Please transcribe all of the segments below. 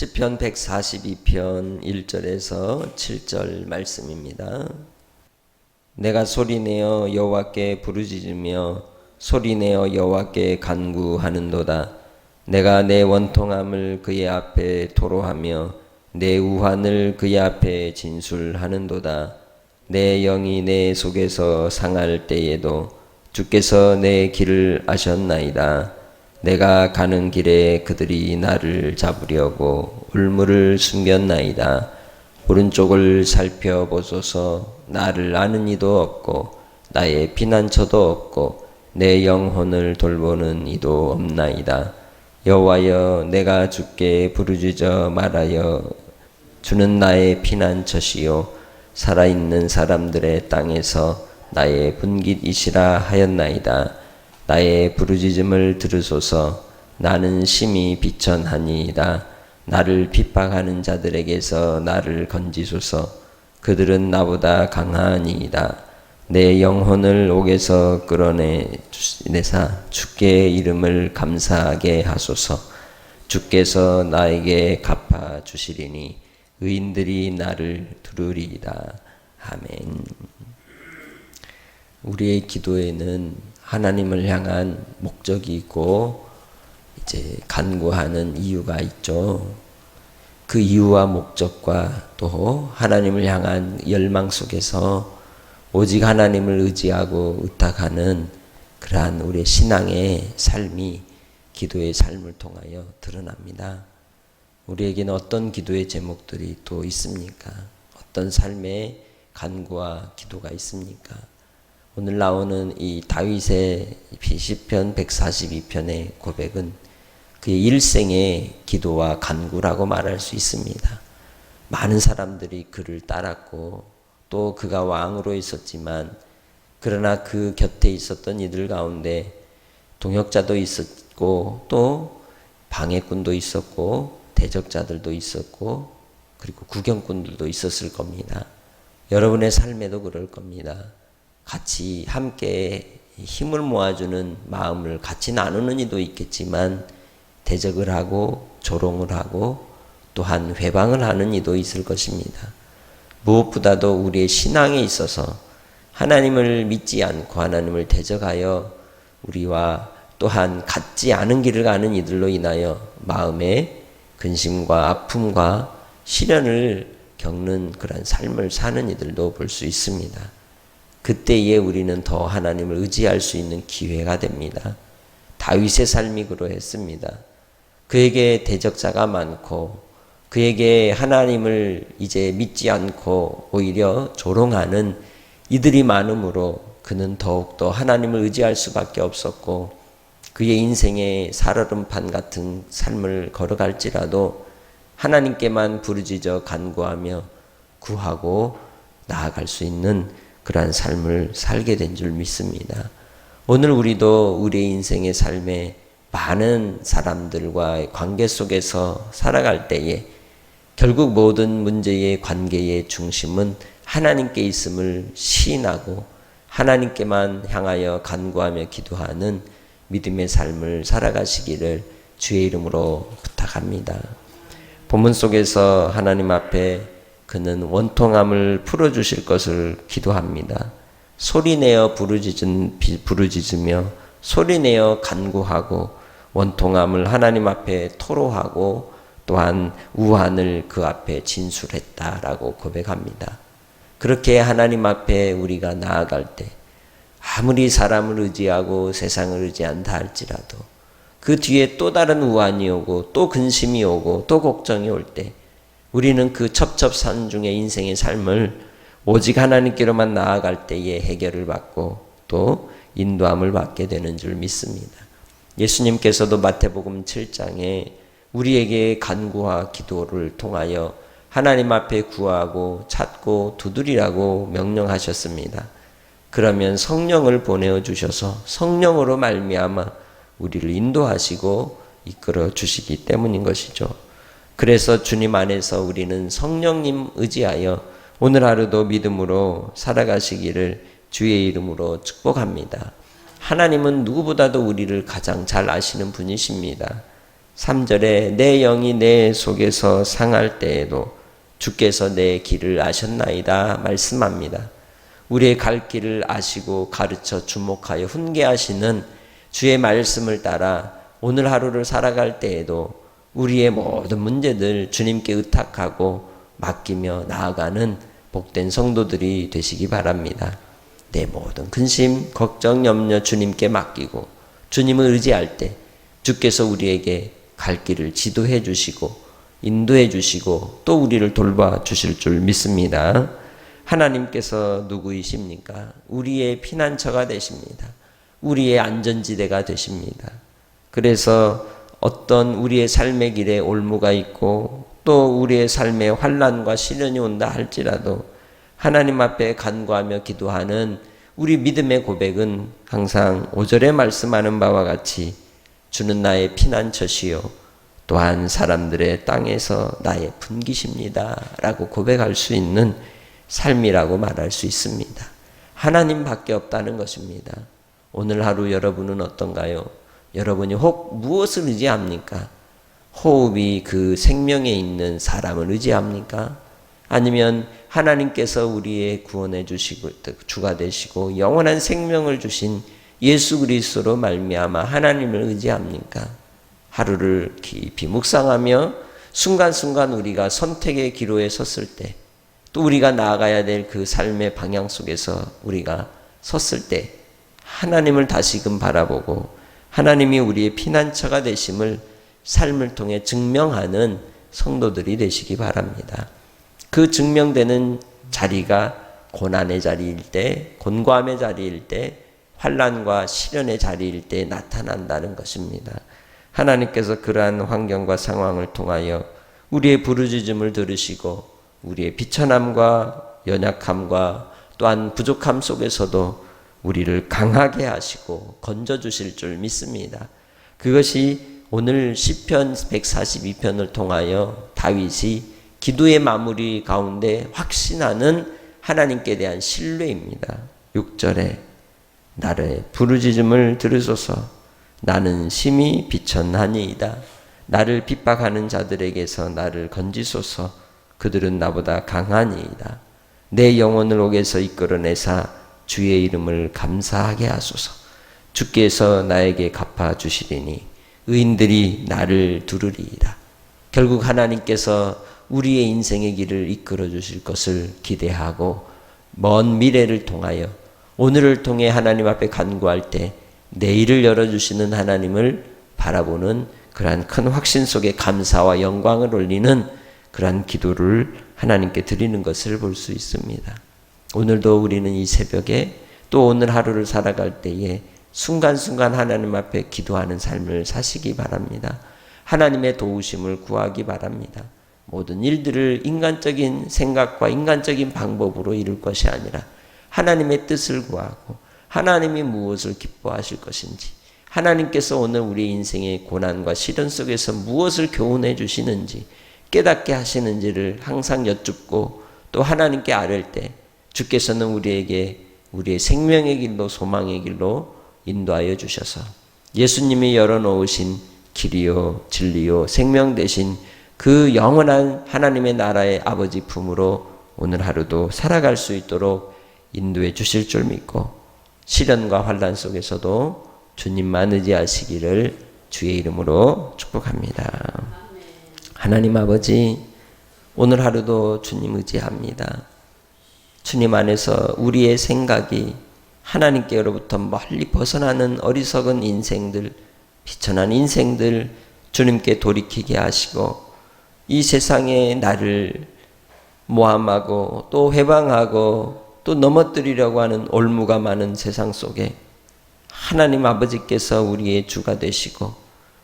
시편 142편 1절에서 7절 말씀입니다. 내가 소리내어 여호와께 부르짖으며 소리내어 여호와께 간구하는도다. 내가 내 원통함을 그의 앞에 토로하며 내 우환을 그의 앞에 진술하는도다. 내 영이 내 속에서 상할 때에도 주께서 내 길을 아셨나이다. 내가 가는 길에 그들이 나를 잡으려고 울물을 숨겼나이다. 오른쪽을 살펴보소서 나를 아는 이도 없고 나의 피난처도 없고 내 영혼을 돌보는 이도 없나이다. 여호와여 내가 주께 부르짖어 말하여 주는 나의 피난처시요 살아있는 사람들의 땅에서 나의 분깃이시라 하였나이다. 나의 부르짖음을 들으소서 나는 심히 비천하니이다. 나를 핍박하는 자들에게서 나를 건지소서 그들은 나보다 강하니이다. 내 영혼을 옥에서 끌어내사 주께 이름을 감사하게 하소서 주께서 나에게 갚아 주시리니 의인들이 나를 두루리이다. 아멘. 우리의 기도에는 하나님을 향한 목적이 있고 이제 간구하는 이유가 있죠. 그 이유와 목적과 또 하나님을 향한 열망 속에서 오직 하나님을 의지하고 의탁하는 그러한 우리의 신앙의 삶이 기도의 삶을 통하여 드러납니다. 우리에게는 어떤 기도의 제목들이 또 있습니까? 어떤 삶의 간구와 기도가 있습니까? 오늘 나오는 이 다윗의 시편 142편의 고백은 그의 일생의 기도와 간구라고 말할 수 있습니다. 많은 사람들이 그를 따랐고 또 그가 왕으로 있었지만 그러나 그 곁에 있었던 이들 가운데 동역자도 있었고 또 방해꾼도 있었고 대적자들도 있었고 그리고 구경꾼들도 있었을 겁니다. 여러분의 삶에도 그럴 겁니다. 같이 함께 힘을 모아주는 마음을 같이 나누는 이도 있겠지만 대적을 하고 조롱을 하고 또한 회방을 하는 이도 있을 것입니다. 무엇보다도 우리의 신앙에 있어서 하나님을 믿지 않고 하나님을 대적하여 우리와 또한 같지 않은 길을 가는 이들로 인하여 마음의 근심과 아픔과 시련을 겪는 그런 삶을 사는 이들도 볼 수 있습니다. 그때에 우리는 더 하나님을 의지할 수 있는 기회가 됩니다. 다윗의 삶이 그러했습니다. 그에게 대적자가 많고 그에게 하나님을 이제 믿지 않고 오히려 조롱하는 이들이 많으므로 그는 더욱더 하나님을 의지할 수밖에 없었고 그의 인생의 살얼음판 같은 삶을 걸어갈지라도 하나님께만 부르짖어 간구하며 구하고 나아갈 수 있는 그러한 삶을 살게 된 줄 믿습니다. 오늘 우리도 우리의 인생의 삶에 많은 사람들과의 관계 속에서 살아갈 때에 결국 모든 문제의 관계의 중심은 하나님께 있음을 시인하고 하나님께만 향하여 간구하며 기도하는 믿음의 삶을 살아가시기를 주의 이름으로 부탁합니다. 본문 속에서 하나님 앞에 그는 원통함을 풀어주실 것을 기도합니다. 소리내어 부르짖은, 부르짖으며 소리내어 간구하고 원통함을 하나님 앞에 토로하고 또한 우한을 그 앞에 진술했다라고 고백합니다. 그렇게 하나님 앞에 우리가 나아갈 때 아무리 사람을 의지하고 세상을 의지한다 할지라도 그 뒤에 또 다른 우환이 오고 또 근심이 오고 또 걱정이 올 때 우리는 그 첩첩산 중의 인생의 삶을 오직 하나님께로만 나아갈 때에 해결을 받고 또 인도함을 받게 되는 줄 믿습니다. 예수님께서도 마태복음 7장에 우리에게 간구와 기도를 통하여 하나님 앞에 구하고 찾고 두드리라고 명령하셨습니다. 그러면 성령을 보내어 주셔서 성령으로 말미암아 우리를 인도하시고 이끌어 주시기 때문인 것이죠. 그래서 주님 안에서 우리는 성령님 의지하여 오늘 하루도 믿음으로 살아가시기를 주의 이름으로 축복합니다. 하나님은 누구보다도 우리를 가장 잘 아시는 분이십니다. 3절에 내 영이 내 속에서 상할 때에도 주께서 내 길을 아셨나이다 말씀합니다. 우리의 갈 길을 아시고 가르쳐 주목하여 훈계하시는 주의 말씀을 따라 오늘 하루를 살아갈 때에도 우리의 모든 문제들 주님께 의탁하고 맡기며 나아가는 복된 성도들이 되시기 바랍니다. 내 모든 근심, 걱정, 염려 주님께 맡기고 주님을 의지할 때 주께서 우리에게 갈 길을 지도해 주시고 인도해 주시고 또 우리를 돌봐 주실 줄 믿습니다. 하나님께서 누구이십니까? 우리의 피난처가 되십니다. 우리의 안전지대가 되십니다. 그래서 어떤 우리의 삶의 길에 올무가 있고 또 우리의 삶에 환란과 시련이 온다 할지라도 하나님 앞에 간구하며 기도하는 우리 믿음의 고백은 항상 오절에 말씀하는 바와 같이 주는 나의 피난처시요 또한 사람들의 땅에서 나의 분기십니다. 라고 고백할 수 있는 삶이라고 말할 수 있습니다. 하나님밖에 없다는 것입니다. 오늘 하루 여러분은 어떤가요? 여러분이 혹 무엇을 의지합니까? 호흡이 그 생명에 있는 사람을 의지합니까? 아니면 하나님께서 우리의 구원해 주시고 주가 되시고 영원한 생명을 주신 예수 그리스도로 말미암아 하나님을 의지합니까? 하루를 깊이 묵상하며 순간순간 우리가 선택의 기로에 섰을 때 또 우리가 나아가야 될 그 삶의 방향 속에서 우리가 섰을 때 하나님을 다시금 바라보고 하나님이 우리의 피난처가 되심을 삶을 통해 증명하는 성도들이 되시기 바랍니다. 그 증명되는 자리가 고난의 자리일 때, 곤고함의 자리일 때, 환란과 시련의 자리일 때 나타난다는 것입니다. 하나님께서 그러한 환경과 상황을 통하여 우리의 부르짖음을 들으시고 우리의 비천함과 연약함과 또한 부족함 속에서도 우리를 강하게 하시고 건져 주실 줄 믿습니다. 그것이 오늘 시편 142편을 통하여 다윗이 기도의 마무리 가운데 확신하는 하나님께 대한 신뢰입니다. 6절에 나를 부르짖음을 들으소서 나는 심히 비천하니이다. 나를 핍박하는 자들에게서 나를 건지소서 그들은 나보다 강하니이다. 내 영혼을 옥에서 이끌어내사 주의 이름을 감사하게 하소서. 주께서 나에게 갚아 주시리니 의인들이 나를 두르리이다. 결국 하나님께서 우리의 인생의 길을 이끌어 주실 것을 기대하고 먼 미래를 통하여 오늘을 통해 하나님 앞에 간구할 때 내일을 열어주시는 하나님을 바라보는 그러한 큰 확신 속에 감사와 영광을 올리는 그러한 기도를 하나님께 드리는 것을 볼 수 있습니다. 오늘도 우리는 이 새벽에 또 오늘 하루를 살아갈 때에 순간순간 하나님 앞에 기도하는 삶을 사시기 바랍니다. 하나님의 도우심을 구하기 바랍니다. 모든 일들을 인간적인 생각과 인간적인 방법으로 이룰 것이 아니라 하나님의 뜻을 구하고 하나님이 무엇을 기뻐하실 것인지 하나님께서 오늘 우리 인생의 고난과 시련 속에서 무엇을 교훈해 주시는지 깨닫게 하시는지를 항상 여쭙고 또 하나님께 아뢰 때 주께서는 우리에게 우리의 생명의 길로 소망의 길로 인도하여 주셔서 예수님이 열어놓으신 길이요 진리요 생명 대신 그 영원한 하나님의 나라의 아버지 품으로 오늘 하루도 살아갈 수 있도록 인도해 주실 줄 믿고 시련과 환란 속에서도 주님만 의지하시기를 주의 이름으로 축복합니다. 하나님 아버지 오늘 하루도 주님 의지합니다. 주님 안에서 우리의 생각이 하나님께로부터 멀리 벗어나는 어리석은 인생들, 비천한 인생들 주님께 돌이키게 하시고 이 세상에 나를 모함하고 또 회방하고 또 넘어뜨리려고 하는 올무가 많은 세상 속에 하나님 아버지께서 우리의 주가 되시고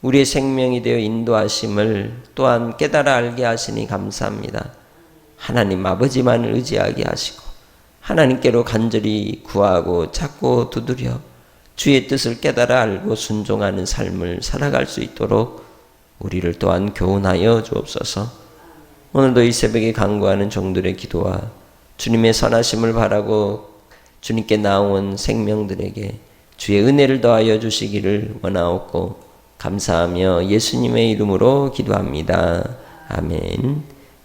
우리의 생명이 되어 인도하심을 또한 깨달아 알게 하시니 감사합니다. 하나님 아버지만을 의지하게 하시고 하나님께로 간절히 구하고 찾고 두드려 주의 뜻을 깨달아 알고 순종하는 삶을 살아갈 수 있도록 우리를 또한 교훈하여 주옵소서. 오늘도 이 새벽에 간구하는 종들의 기도와 주님의 선하심을 바라고 주님께 나온 생명들에게 주의 은혜를 더하여 주시기를 원하옵고 감사하며 예수님의 이름으로 기도합니다. 아멘.